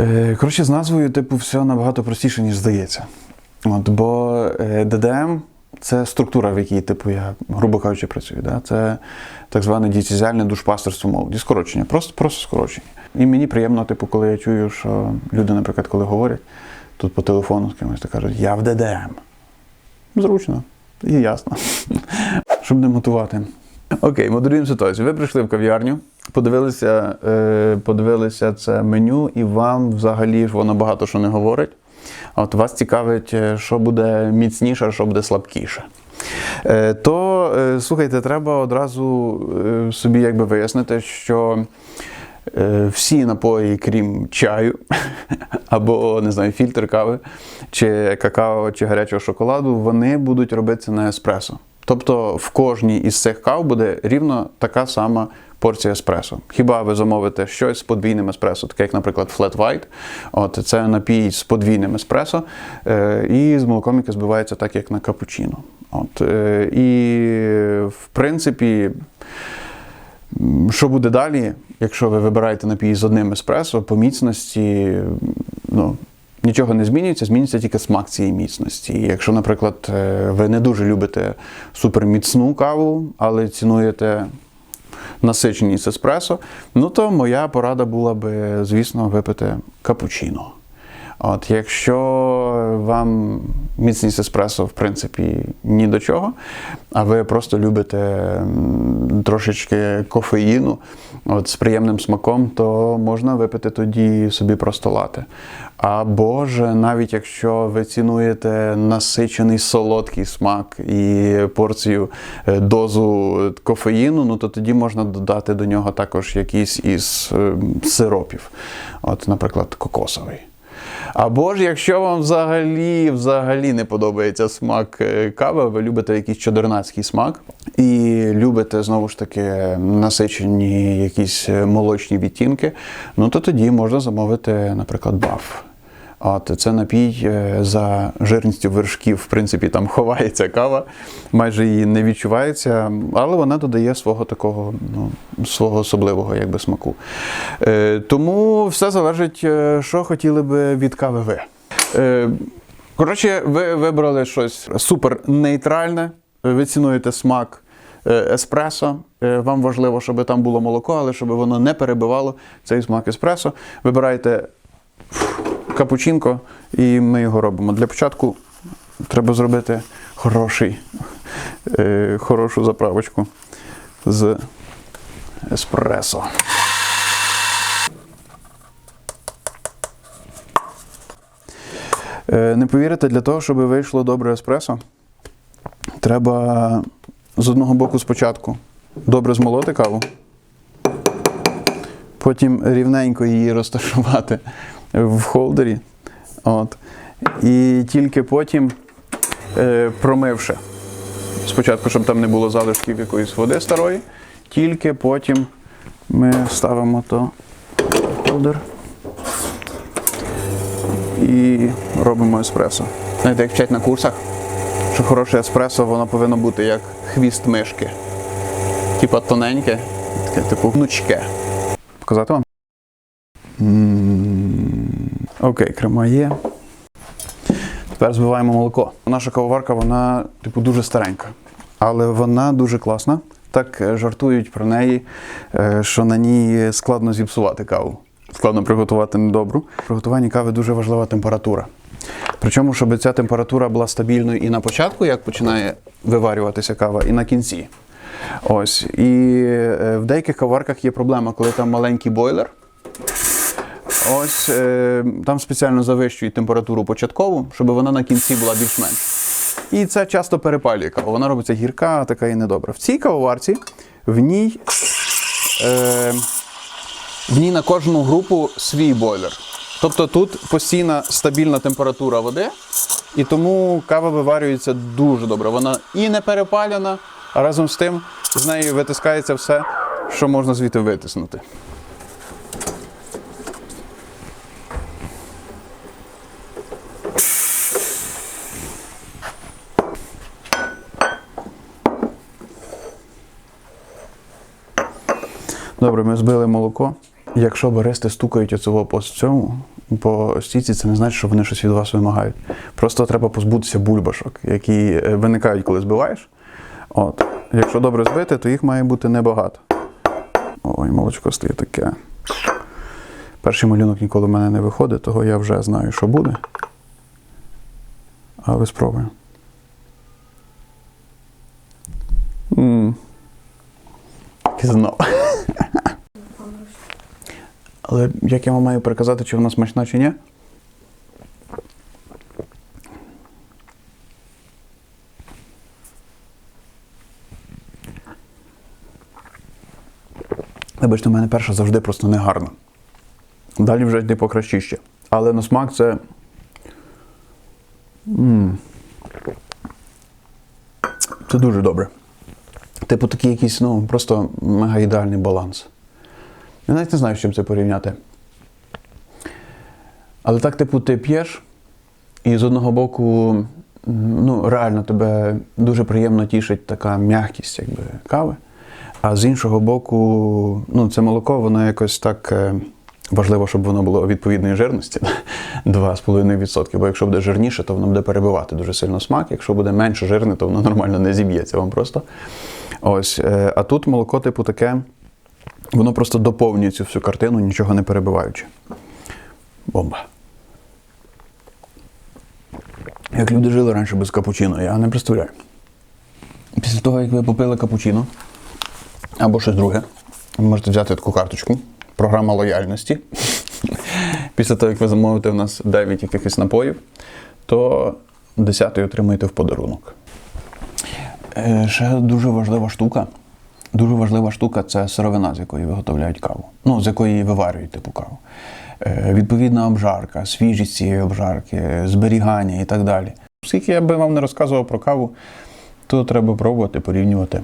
Е, Коротше, з назвою, типу, все набагато простіше, ніж здається. От, бо е, ДДМ це структура, в якій, типу, я, грубо кажучи, працюю. Да? Це так зване дієтізіальне душпастерство молоді. Скорочення, просто, просто скорочення. І мені приємно, типу, коли я чую, що люди, наприклад, коли говорять тут по телефону з кимось, то кажуть, я в ДДМ. Зручно і ясно. Щоб не мотувати. Окей, моделюємо ситуацію. Ви прийшли в кав'ярню, подивилися, е, подивилися це меню, і вам взагалі ж воно багато що не говорить. От вас цікавить, е, що буде міцніше, що буде слабкіше. Е, то слухайте, треба одразу собі якби вияснити, що всі напої, крім чаю, або не знаю, фільтр кави, чи какао, чи гарячого шоколаду, вони будуть робитися на еспресо. Тобто в кожній із цих кав буде рівно така сама порція еспресо. Хіба ви замовите щось з подвійним еспресо, таке як, наприклад, Flat White. От це напій з подвійним еспресо, е, і з молоком, яке збивається так, як на капучино. От, е, і в принципі. Що буде далі, якщо ви вибираєте напій з одним еспресо, по міцності ну, нічого не змінюється, зміниться тільки смак цієї міцності. І якщо, наприклад, е, ви не дуже любите суперміцну каву, але цінуєте насиченість еспресо, ну то моя порада була би, звісно, випити капучино. От, якщо вам міцність еспресо, в принципі, ні до чого, а ви просто любите трошечки кофеїну от, з приємним смаком, то можна випити тоді собі просто лати. Або ж навіть якщо ви цінуєте насичений солодкий смак і порцію е, дозу кофеїну, ну то тоді можна додати до нього також якийсь із е, сиропів, от, наприклад, кокосовий. Або ж якщо вам взагалі взагалі не подобається смак е, кави, ви любите якийсь чодернацький смак і любите знову ж таки насичені якісь е, молочні відтінки, ну то тоді можна замовити, наприклад, баф. От це напій е, за жирністю вершків, в принципі, там ховається кава, майже її не відчувається, але вона додає свого такого, ну, свого особливого якби, смаку. Е, тому все залежить, е, що хотіли би від кави ви. Е, коротше, ви вибрали щось супер нейтральне, ви цінуєте смак е, еспресо. Вам важливо, щоб там було молоко, але щоб воно не перебивало цей смак еспресо. Вибирайте капучинко, і ми його робимо. Для початку треба зробити хороший, е, хорошу заправочку з еспресо. Е, Не повірите, для того, щоб вийшло добре еспресо, треба з одного боку спочатку добре змолоти каву, потім рівненько її розташувати в холдері. От. І тільки потім, е, промивши, спочатку, щоб там не було залишків якоїсь води старої, тільки потім ми ставимо то в холдер і робимо еспресо. Знаєте, як вчать на курсах, що хороше еспресо, воно повинно бути як хвіст мишки. Типа тоненьке, таке, типу гнучке. Показати вам? Окей, крема є. Тепер збиваємо молоко. Наша кавоварка, вона, типу, дуже старенька, але вона дуже класна. Так е, жартують про неї, е, що на ній складно зіпсувати каву. Складно приготувати недобру. В приготуванні кави дуже важлива температура. Причому, щоб ця температура була стабільною і на початку, як починає виварюватися кава, і на кінці. Ось. І е, в деяких каварках є проблема, коли там маленький бойлер. Ось е, там спеціально завищують температуру початкову, щоб вона на кінці була більш-менш. І це часто перепалює каву. Вона робиться гірка, така і недобра. В цій кавоварці в ній, е, в ній на кожну групу свій бойлер. Тобто тут постійна стабільна температура води, і тому кава виварюється дуже добре. Вона і не перепалена, а разом з тим з нею витискається все, що можна звідти витиснути. Добре, ми збили молоко. Якщо баристи стукають оцього по цьому, по стійці, це не значить, що вони щось від вас вимагають. Просто треба позбутися бульбашок, які е, виникають, коли збиваєш. От. Якщо добре збити, то їх має бути небагато. Ой, молочко стає таке. Перший малюнок ніколи в мене не виходить, того я вже знаю, що буде. Але спробую. М. Пізнав. Але як я вам маю переказати, чи вона смачна, чи ні? Вибачте, в мене перша завжди просто не гарна. Далі вже йде покращіще. Але на смак це. м Це дуже добре. Типу такий якийсь, ну, просто мега ідеальний баланс. Я навіть не знаю, з чим це порівняти. Але так, типу, ти п'єш, і з одного боку, ну, реально тебе дуже приємно тішить така м'якість якби, кави. А з іншого боку, ну, це молоко, воно якось так е, важливо, щоб воно було відповідної жирності 2,5%. Бо якщо буде жирніше, то воно буде перебивати дуже сильно смак. Якщо буде менше жирне, то воно нормально не зіб'ється вам просто. Ось. е, А тут молоко, типу, таке, воно просто доповнює цю всю картину, нічого не перебиваючи. Бомба. Як люди жили раніше без капучино, я не представляю. Після того, як ви попили капучино або щось друге, ви можете взяти таку карточку, програма лояльності. Після того, як ви замовите у нас 9 якихось напоїв, то 10 отримаєте в подарунок. Е, Ще дуже важлива штука. Дуже важлива штука це сировина, з якої виготовляють каву. Ну, з якої виварюють типу каву. Е, Відповідна обжарка, свіжість цієї обжарки, зберігання і так далі. Скільки я би вам не розказував про каву, то треба пробувати, порівнювати.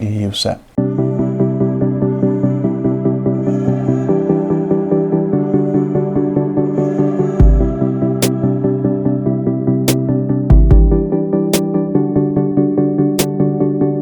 І все.